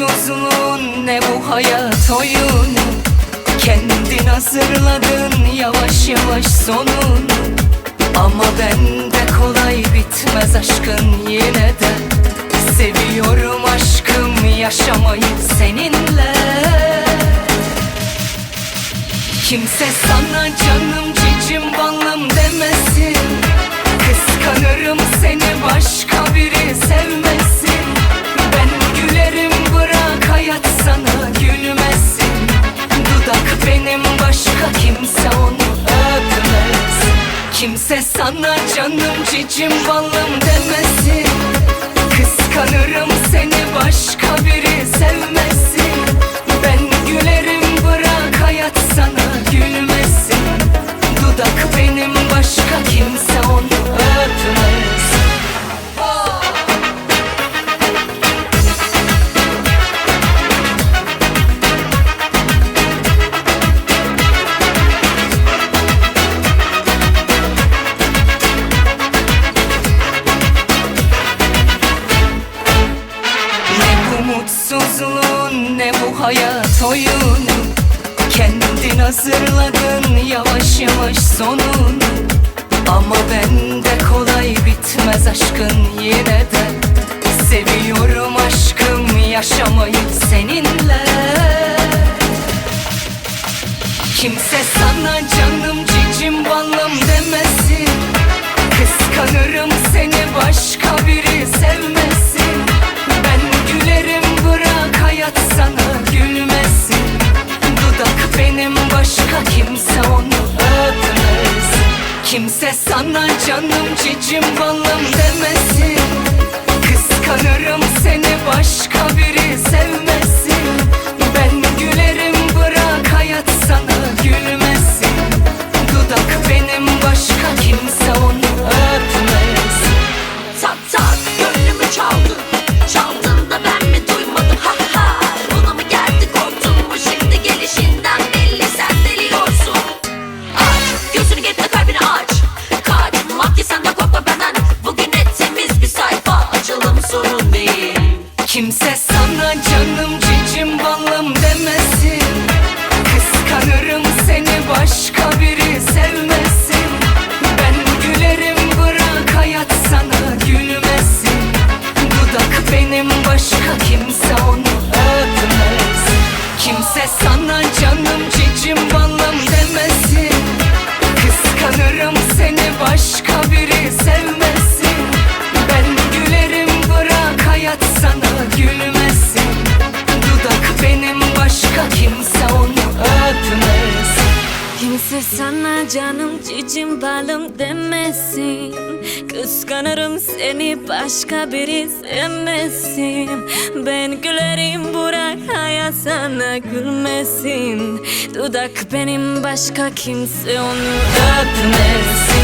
mutsuzluğun ne bu hayat oyunu Kendin hazırladın yavaş yavaş sonunu Ama bende kolay bitmez aşkın yine de. Seviyorum aşkım yaşamayı seninle. Kimse sana canım cicim balım demesin sana canım cicim balım demesin. Kıskanırım seni başka biri mutsuzluğun ne bu hayat oyunu? Kendin hazırladın yavaş yavaş sonunu. Ama bende kolay bitmez aşkın yine de. Seviyorum aşkım yaşamayı seninle. Kimse sana canım cicim balım Kimse sana canım cicim balım demesin. Kıskanırım seni başka biri sevmesin Kimse sana canım cicim balım demesin. Kıskanırım seni başka biri sevmesin. Ben gülerim bırak hayat sana gülmesin. Dudak benim başka kimse onu öpmesin